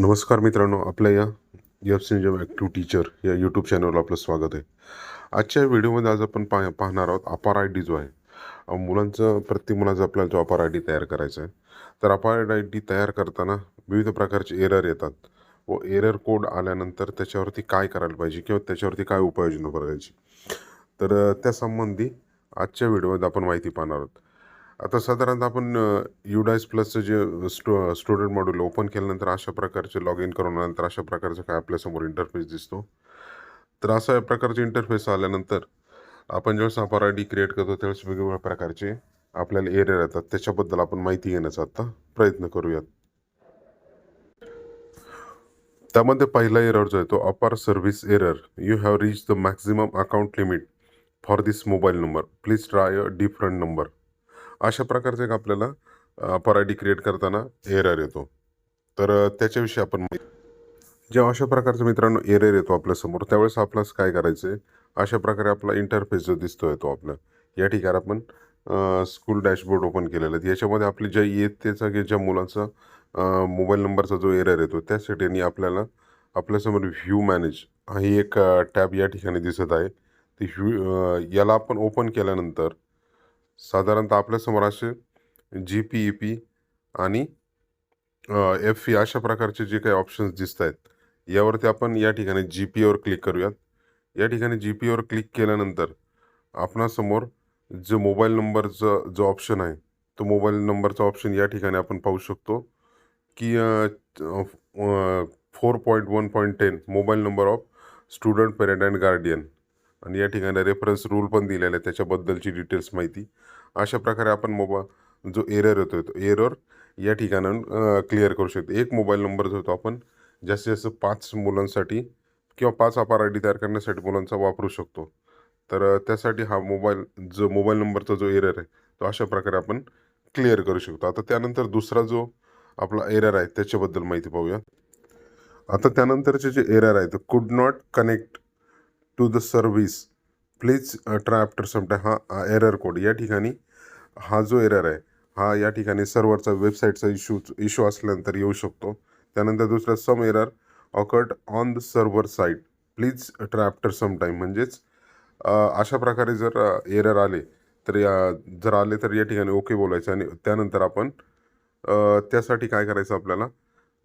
नमस्कार मित्रांनो आपल्या या एफ सिंजम ॲक्टिव्ह टीचर या यूट्यूब चॅनलवर आपलं स्वागत आहे. आजच्या व्हिडिओमध्ये आज आपण पा पाहणार आहोत अपार आय डी जो आहे. मुलांचं प्रत्येक मुलाचा आपल्याला जो अपार आय डी तयार करायचा आहे. तर अपार आय डी तयार करताना विविध प्रकारचे एरर येतात. व एरर कोड आल्यानंतर त्याच्यावरती काय करायला पाहिजे किंवा त्याच्यावरती काय उपाययोजना करायची? तर त्यासंबंधी आजच्या व्हिडिओमध्ये आपण माहिती पाहणार आहोत. आता साधारणतः आपण युडायस प्लसचं जे स्टो स्टुडंट मॉड्यूल ओपन केल्यानंतर अशा प्रकारचे लॉग इन करून आल्यानंतर अशा प्रकारचं काय आपल्यासमोर इंटरफेस दिसतो? तर अशा प्रकारचे इंटरफेस आल्यानंतर आपण ज्यावेळेस अपार आय डी क्रिएट करतो त्यावेळेस वेगवेगळ्या प्रकारचे आपल्याला एरियर येतात त्याच्याबद्दल आपण माहिती घेण्याचा आत्ता प्रयत्न करूयात. त्यामध्ये पहिला एरर जो आहे तो APAAR service error you have reach the maximum account limit for this mobile number please try a different number अशा प्रकारचं एक आपल्याला पराडी क्रिएट करताना एरर येतो. तर त्याच्याविषयी आपण जेव्हा अशा प्रकारचं मित्रांनो एरर येतो आपल्यासमोर त्यावेळेस आपल्यास काय करायचं आहे अशा प्रकारे आपला इंटरफेस जो दिसतो तो आपला. या ठिकाणी आपण स्कूल डॅशबोर्ड ओपन केलेला आहे. याच्यामध्ये आपली ज्या इयत्तेचा की ज्या मुलांचा मोबाईल नंबरचा जो एरर येतो त्यासाठी आपल्याला आपल्यासमोर व्ह्यू मॅनेज ही एक टॅब या ठिकाणी दिसत आहे. ती व्ह्यू याला आपण ओपन केल्यानंतर साधारणतः आपल्यासमोर असे जी पी ई पी आणि एफ ई अशा प्रकारचे जे काही ऑप्शन्स दिसत आहेत यावरती आपण या ठिकाणी जी पीवर क्लिक करूयात. या ठिकाणी जी पीवर क्लिक केल्यानंतर आपणासमोर जो मोबाईल नंबरचं जो ऑप्शन आहे तो मोबाईल नंबरचा ऑप्शन या ठिकाणी आपण पाहू शकतो की four point one point ten mobile number of student parent and guardian आणि या ठिकाणी रेफरन्स रूल पण दिलेला आहे त्याच्याबद्दलची डिटेल्स माहिती. अशा प्रकारे आपण मोबा जो एरर येतो तो एरर या ठिकाणाहून क्लिअर करू शकतो. एक मोबाईल नंबर जो होतो आपण. जास्तीत जास्त पाच मुलांसाठी किंवा पाच अपार आय डी तयार करण्यासाठी मुलांचा वापरू शकतो. तर त्यासाठी हा मोबाईल जो मोबाईल नंबरचा जो एरर आहे तो अशा प्रकारे आपण क्लिअर करू शकतो. आता त्यानंतर दुसरा जो आपला एरर आहे त्याच्याबद्दल माहिती पाहूया. आता त्यानंतरचे जे एरर आहे तर could not connect to the service please try after some हा uh, एरर कोड या ठिकाणी हा जो एरर आहे हा या ठिकाणी सर्व्हरचा वेबसाईटचा इश्यू इश्यू असल्यानंतर येऊ शकतो. त्यानंतर दुसरा some error occurred on the server side please try after some time म्हणजेच uh, अशा प्रकारे जर uh, एरर आले तर या जर आले तर या ठिकाणी ओके बोलायचं आणि त्यानंतर आपण त्यासाठी काय करायचं आपल्याला?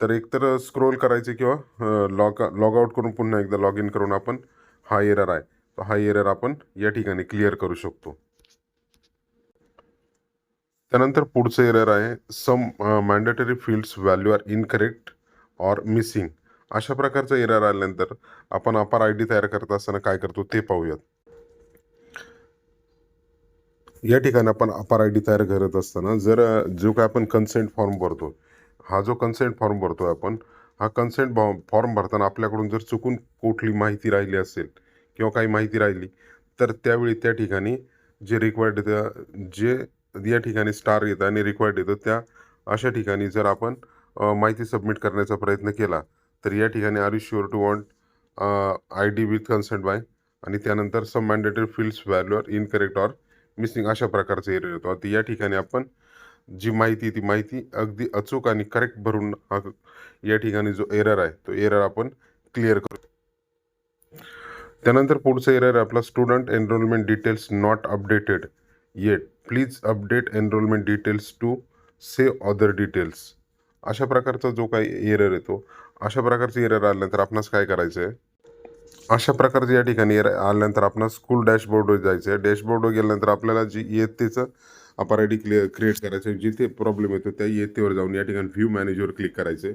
तर एकतर स्क्रोल करायचे किंवा लॉग लॉग आऊट करून पुन्हा एकदा लॉग इन करून आपण हा एरर आहे. तर हा एरर आपण या ठिकाणी क्लिअर करू शकतो. त्यानंतर पुढचं एरर आहे. Some mandatory fields value are incorrect or missing अशा प्रकारचा एरर आल्यानंतर आपण अपार आय डी तयार करत असताना काय करतो ते पाहूयात. या ठिकाणी आपण अपार आय डी तयार करत असताना जर जो काय आपण कन्सेंट फॉर्म भरतो हा जो कन्सेंट फॉर्म भरतो आपण हा कन्सेंट फॉर्म भरताना आपल्याकडून जर चुकून कुठली माहिती राहिली असेल किंवा काही माहिती राहिली तर त्यावेळी त्या ठिकाणी जे रिक्वायर्ड येतं जे या ठिकाणी स्टार येतं आणि रिक्वायर्ड येतं त्या अशा ठिकाणी जर आपण माहिती सबमिट करण्याचा प्रयत्न केला तर या ठिकाणी are you sure to want I D with consent by आणि त्यानंतर some mandatory fields value are incorrect or missing अशा प्रकारचा एरर येतो. आता या ठिकाणी आपण जी माहिती ती माहिती अगदी अचूक आणि करेक्ट भरून हा या ठिकाणी जो एरर आहे तो एरर आपण क्लिअर करू. त्यानंतर पुढचा एरर आपला student enrolment details not updated yet please update enrolment details to say other details अशा प्रकारचा जो काही एरर येतो अशा प्रकारचे एरर आल्यानंतर आपणास काय करायचं आहे अशा प्रकारचे या ठिकाणी एरर आल्यानंतर आपण स्कूल डॅशबोर्डवर जायचं आहे डॅशबोर्डवर गेल्यानंतर आपल्याला जी इयत्तेचं अपार आय डी क्लिअर क्रिएट करायचं आहे जिथे प्रॉब्लेम येतो त्या येतेवर जाऊन या ठिकाणी व्ह्यू मॅनेजवर क्लिक करायचे.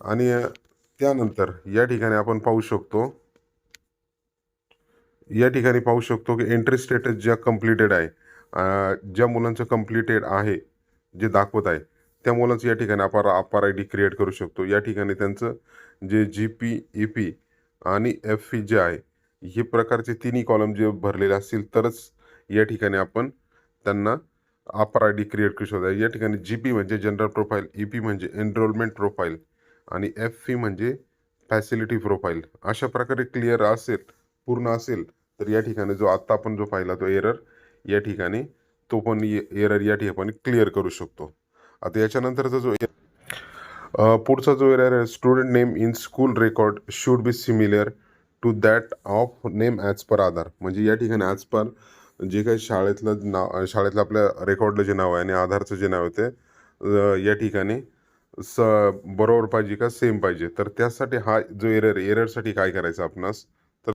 आणि त्यानंतर या ठिकाणी आपण पाहू शकतो या ठिकाणी पाहू शकतो की एंट्री स्टेटस ज्या कम्प्लिटेड आहे ज्या मुलांचं कम्प्लिटेड आहे जे दाखवत आहे त्या मुलांचं या ठिकाणी अपार अपार आय डी क्रिएट करू शकतो. या ठिकाणी त्यांचं जे जी पी ई पी आणि एफ ई जे आहे हे प्रकारचे तिन्ही कॉलम जे भरलेले असतील तरच या ठिकाणी आपण त्यांना आपर आय डी क्रिएट करू शकतो. या ठिकाणी जी पी म्हणजे जनरल प्रोफाईल ई पी म्हणजे एनरोलमेंट प्रोफाईल आणि एफ ई म्हणजे फॅसिलिटी प्रोफाईल अशा प्रकारे क्लिअर असेल पूर्ण असेल तर या ठिकाणी जो आत्ता आपण जो पाहिला तो एरर या ठिकाणी तो पण एरर या ठिकाणी क्लिअर करू शकतो. आता याच्यानंतरचा जो एर पुढचा जो एरर आहे student name in school record should be similar to that of name as per Aadhaar. म्हणजे या ठिकाणी ॲज पर जे काही शाळेतलं नाव शाळेतलं आपल्या रेकॉर्डलं जे नाव आहे आणि आधारचं जे नाव आहे ते या ठिकाणी स बरोबर पाहिजे का सेम पाहिजे? तर त्यासाठी हा जो एरर एररसाठी काय करायचं आपणास? तर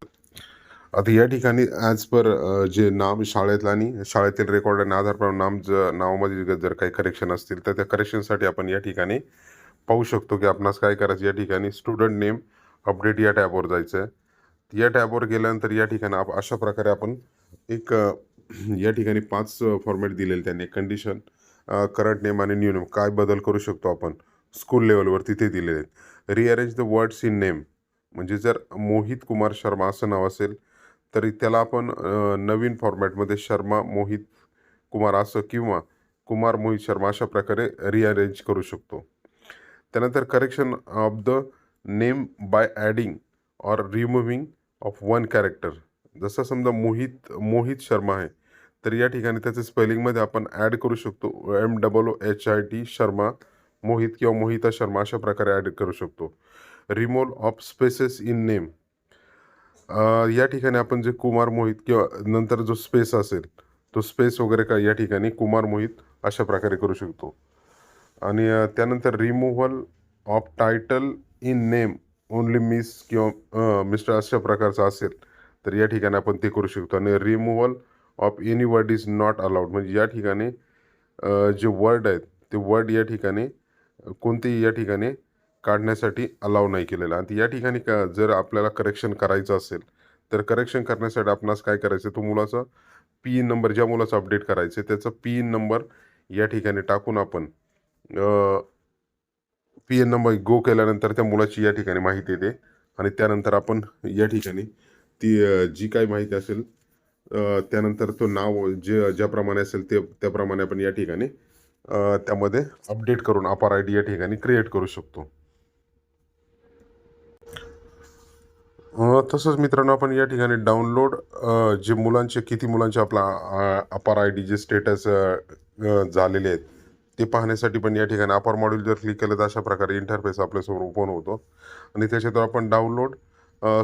आता या ठिकाणी ॲज पर जे नाम शाळेतलं आणि शाळेतील रेकॉर्ड आणि आधारप्रमाणे नाम ज नावामध्ये जर काही करेक्शन असतील तर त्या करेक्शनसाठी आपण या ठिकाणी पाहू शकतो की आपणास काय करायचं? या ठिकाणी स्टुडंट नेम अपडेट या टॅबवर जायचं आहे या टॅबवर गेल्यानंतर या ठिकाणी आप अशा प्रकारे आपण एक या ठिकाणी पाच फॉर्मॅट दिलेले त्यांनी. कंडिशन करंट नेम आणि न्यू नेम. काय बदल करू शकतो आपण? स्कूल लेवलवर तिथे दिलेले आहेत. Rearrange the words in name म्हणजे जर मोहित कुमार शर्मा असं नाव असेल तरी त्याला आपण नवीन फॉर्मॅटमध्ये शर्मा मोहित कुमार असं किंवा कुमार मोहित शर्मा अशा प्रकारे रिअरेंज करू शकतो. त्यानंतर correction of the name by adding or removing of one character जसं समजा मोहित मोहित शर्मा आहे तर या ठिकाणी त्याचे स्पेलिंगमध्ये आपण ॲड करू शकतो. M double O H I T Sharma Mohit किंवा मोहिता शर्मा अशा प्रकारे ॲड करू शकतो. Removal of spaces in name. या ठिकाणी आपण जे कुमार मोहित किंवा नंतर जो स्पेस असेल तो स्पेस वगैरे काय या ठिकाणी कुमार मोहित अशा प्रकारे करू शकतो. आणि त्यानंतर removal of title in name. Only miss किंवा मिस्टर अशा प्रकारचा असेल. तर या ठिकाणी आपण ते करू शकतो. आणि removal of any word is not allowed म्हणजे या ठिकाणी जे वर्ड आहेत ते वर्ड या ठिकाणी कोणतेही या ठिकाणी काढण्यासाठी अलाव नाही केलेलं. आणि या ठिकाणी का जर आपल्याला करेक्शन करायचं असेल तर करेक्शन करण्यासाठी आपणास काय करायचं तो मुलाचा पी इन नंबर ज्या मुलाचा अपडेट करायचं आहे त्याचा पी इन नंबर या ठिकाणी टाकून आपण पी एन नंबर गो केल्यानंतर त्या मुलाची या ठिकाणी माहिती येते. आणि त्यानंतर आपण या ठिकाणी ती जी काही माहिती असेल त्यानंतर तो नाव जे ज्याप्रमाणे असेल ते त्याप्रमाणे आपण या ठिकाणी त्यामध्ये अपडेट करून अपार आय डी या ठिकाणी क्रिएट करू शकतो. तसंच मित्रांनो आपण या ठिकाणी डाउनलोड जे मुलांचे किती मुलांचे आपला अपार आय डी जे स्टेटस झालेले आहेत ते पाहण्यासाठी पण या ठिकाणी अपार मॉड्यूल जर क्लिक केलं तर अशा प्रकारे इंटरफेस आपल्यासमोर ओपन होतो. आणि त्याच्यातून आपण डाउनलोड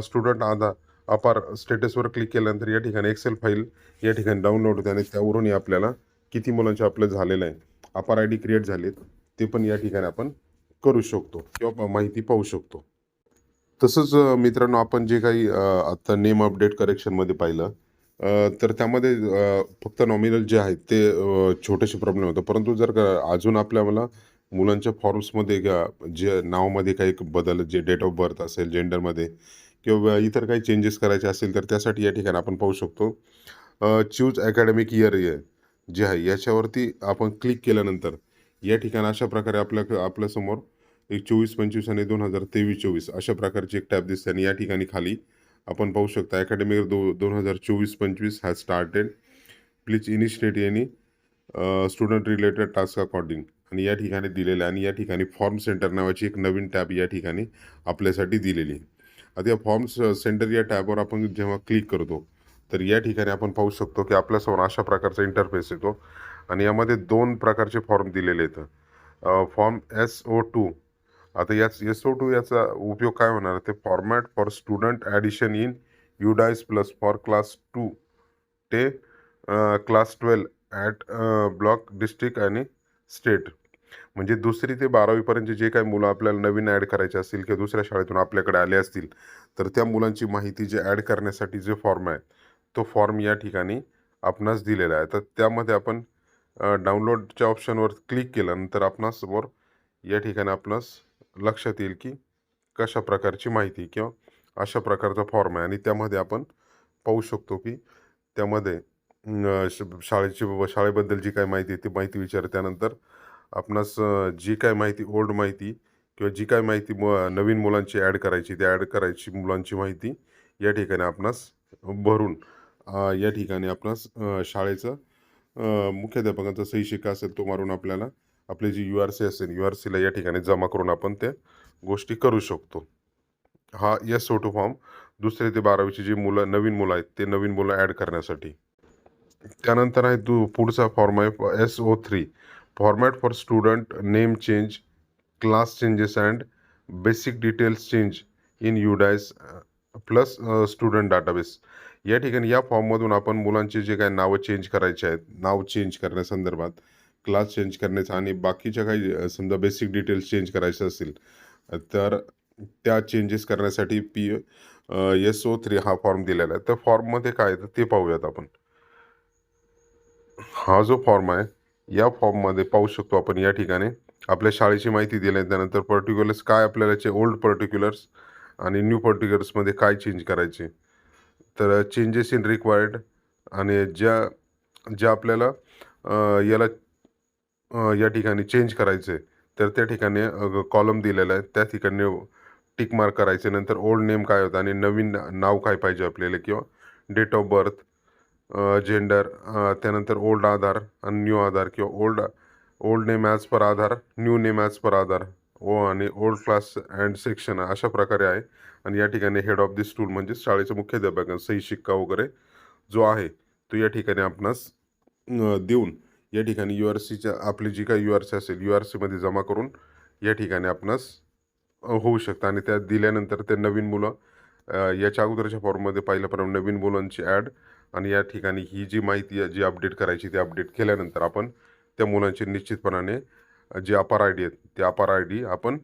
स्टुडंट आधार अपार स्टेटसवर क्लिक केल्यानंतर या ठिकाणी एक्सेल फाईल या ठिकाणी डाउनलोड होते आणि त्यावरूनही आपल्याला किती मुलांचे आपलं झालेलं आहे अपार आय डी क्रिएट झालेत ते पण या ठिकाणी आपण करू शकतो किंवा माहिती पाहू शकतो. तसंच मित्रांनो आपण जे काही आत्ता नेम अपडेट करेक्शनमध्ये पाहिलं तर त्यामध्ये फक्त नॉमिनल जे आहेत ते छोटेसे प्रॉब्लेम होतं. परंतु जर का अजून आपल्याला मुलांच्या फॉर्म्समध्ये जे नावामध्ये काही बदल जे डेट ऑफ बर्थ असेल जेंडरमध्ये किंवा इतर काही चेंजेस करायचे असेल तर त्यासाठी या ठिकाणी आपण पाहू शकतो. चूज अकॅडमिक इयर जे आहे याच्यावरती आपण क्लिक केल्यानंतर या ठिकाणी अशा प्रकारे आपल्या आपल्यासमोर एक चोवीस पंचवीस आणि दोन हजार तेवीस चोवीस अशा प्रकारची एक टॅब दिसते आणि या ठिकाणी खाली आपण पाहू शकता अकॅडमिक दो दोन हजार चोवीस पंचवीस हॅज स्टार्टेड प्लीज इनिशिएट यांनी स्टुडंट रिलेटेड टास्क अकॉर्डिंग आणि या ठिकाणी दिलेलं आहे आणि या ठिकाणी फॉर्म सेंटर नावाची एक नवीन टॅब या ठिकाणी आपल्यासाठी दिलेली आहे. आता या फॉर्म सेंटर या टॅबवर आपण जेव्हा क्लिक करतो तर या ठिकाणी आपण पाहू शकतो की आपल्यासमोर अशा प्रकारचा इंटरफेस येतो. आणि यामध्ये दोन प्रकारचे फॉर्म दिलेले आहेत. फॉर्म एस ओ टू आता याच एस ओ टू याचा उपयोग काय होणार? ते format for student addition in UDISE plus for class two ते class twelve at block district आणि स्टेट म्हणजे दुसरी ते बारावीपर्यंतचे जे काही मुलं आपल्याला नवीन ॲड करायचे असतील किंवा दुसऱ्या शाळेतून आपल्याकडे आले असतील तर त्या मुलांची माहिती जे ॲड करण्यासाठी जे फॉर्म आहे तो फॉर्म या ठिकाणी आपणास दिलेला आहे. तर त्यामध्ये आपण डाउनलोडच्या ऑप्शनवर क्लिक केल्यानंतर आपणासमोर या ठिकाणी आपणास लक्षात येईल की कशा प्रकारची माहिती किंवा अशा प्रकारचा फॉर्म आहे. आणि त्यामध्ये आपण पाहू शकतो की त्यामध्ये शाळेची शाळेबद्दल जी काही माहिती आहे ती माहिती विचार त्यानंतर आपणास जी काय माहिती ओल्ड माहिती किंवा जी काय माहिती म नवीन मुलांची ॲड करायची ती ॲड करायची मुलांची माहिती या ठिकाणी आपणास भरून या ठिकाणी आपणास शाळेचं मुख्याध्यापकांचा सही शिक्का असेल तो मारून आपल्याला आपली जी यू आर सी असेल यू आर सीला या ठिकाणी जमा करून आपण त्या गोष्टी करू शकतो. हा एस ओ टू फॉर्म दुसरे ते बारावीचे जे मुलं नवीन मुलं आहेत ते नवीन मुलं ॲड करण्यासाठी. त्यानंतर आहे दु पुढचा फॉर्म आहे S O three format for student name change class changes and basic details change in UDISE plus student database या ठिकाणी या फॉर्ममधून आपण मुलांचे जे काही नावं चेंज करायचे आहेत नाव चेंज करण्यासंदर्भात क्लास चेंज करण्याचा आणि बाकीच्या काही समजा बेसिक डिटेल्स चेंज करायचे असतील तर त्या चेंजेस करण्यासाठी पी एस ओ थ्री हा फॉर्म दिलेला आहे. तर फॉर्ममध्ये काय आहे तर ते पाहूयात आपण. हा जो फॉर्म आहे या फॉर्ममध्ये पाहू शकतो आपण या ठिकाणी. आपल्या शाळेची माहिती दिली आहे त्यानंतर पर्टिक्युलर्स काय आपल्याला याचे ओल्ड पर्टिक्युलर्स आणि न्यू पर्टिक्युलर्समध्ये काय चेंज करायचे? तर चेंजेस इन रिक्वायर्ड आणि ज्या ज्या आपल्याला याला या ठिकाणी चेंज करायचे तर त्या ठिकाणी कॉलम दिलेला आहे. त्या ठिकाणी टिक मार्क करायचे. नंतर ओल्ड नेम काय होतं आणि नवीन नाव काय पाहिजे आपल्याला किंवा डेट ऑफ बर्थ जेंडर त्यानंतर ओल्ड आधार आणि न्यू आधार किंवा old old name as per Aadhaar new name as per Aadhaar ओ आणि ओल्ड क्लास अँड सेक्शन अशा प्रकारे आहे. आणि या ठिकाणी हेड ऑफ दिस टूल म्हणजे शाळेचे मुख्याध्यापक सही शिक्का वगैरे जो आहे तो या ठिकाणी आपणास देऊन या ठिकाणी यू आर सीच्या आपली जी काही यू आर सी असेल यू आर सीमध्ये जमा करून या ठिकाणी आपणास होऊ शकतं. आणि त्या दिल्यानंतर ते नवीन मुलं याच्या अगोदरच्या फॉर्ममध्ये पाहिल्याप्रमाणे नवीन मुलांची ॲड आणि या ठिकाणी ही जी माहिती जी अपडेट करायची ती अपडेट केल्यानंतर आपण त्या मुलांची निश्चितपणाने जे अपार आय डी आहेत ते अपार आय डी आपण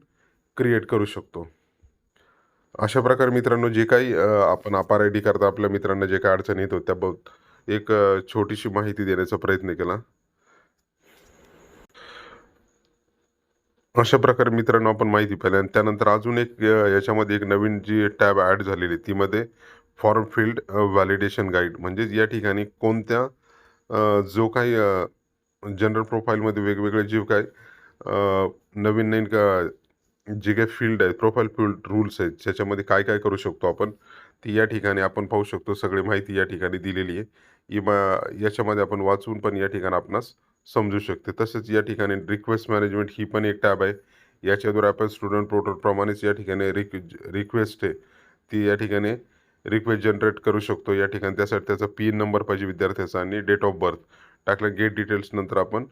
क्रिएट करू शकतो. अशा प्रकारे मित्रांनो जे काही आपण अपार आय डी करता आपल्या मित्रांना जे काही अडचणी येत होत्या एक छोटीशी माहिती देण्याचा प्रयत्न केला. अशा प्रकारे मित्रांनो आपण माहिती पाहिली आणि त्यानंतर अजून एक याच्यामध्ये एक नवीन जी टॅब ॲड झालेली ती तीमध्ये फॉर्म फील्ड व्हॅलिडेशन गाईड. म्हणजे या ठिकाणी कोणत्या जो काही जनरल प्रोफाईलमध्ये वेगवेगळे जे काही नवीन नवीन का जे काही फील्ड आहेत प्रोफाईल फील्ड रूल्स आहेत ज्याच्यामध्ये काय काय करू शकतो आपण ती या ठिकाणी आपण पाहू शकतो. सगळी माहिती या ठिकाणी दिलेली आहे. इमा याच्यामध्ये आपण वाचून पण या ठिकाणी आपणास समजू शकते. तसेच या ठिकाणी रिक्वेस्ट मॅनेजमेंट ही पण एक टॅब आहे. याच्याद्वारे आपण स्टुडंट पोर्टलप्रमाणेच या ठिकाणी रिक रिक्वेस्ट आहे. ती या ठिकाणी रिक्वेस्ट जनरेट करू शकतो. या ठिकाणी त्यासाठी त्याचा पिन नंबर पाहिजे विद्यार्थ्याचा आणि डेट ऑफ बर्थ टाकलं गेट डिटेल्स नंतर आपण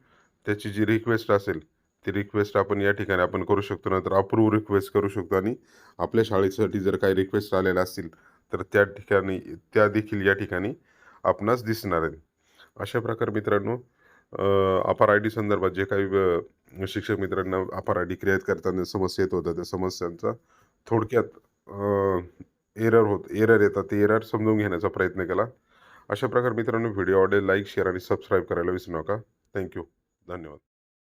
त्याची जी रिक्वेस्ट असेल ती रिक्वेस्ट आपण या ठिकाणी आपण करू शकतो. नंतर अप्रूव्ह रिक्वेस्ट करू शकतो आणि आपल्या शाळेसाठी जर काही रिक्वेस्ट आलेल्या असतील तर त्या ठिकाणी त्या देखील या ठिकाणी आपणास दिसणार आहेत. अशा प्रकारे मित्रांनो अपार आय डी संदर्भात जे काही शिक्षक मित्रांना अपार आय डी क्रिएट करताना समस्या येत होत्या त्या समस्यांचा थोडक्यात एरर होत एरर येतात ते एरर समजून घेण्याचा प्रयत्न केला. अशा प्रकारे मित्रांनो व्हिडिओ आवडेल लाईक शेअर आणि सबस्क्राईब करायला विसरू नका. थँक्यू. धन्यवाद.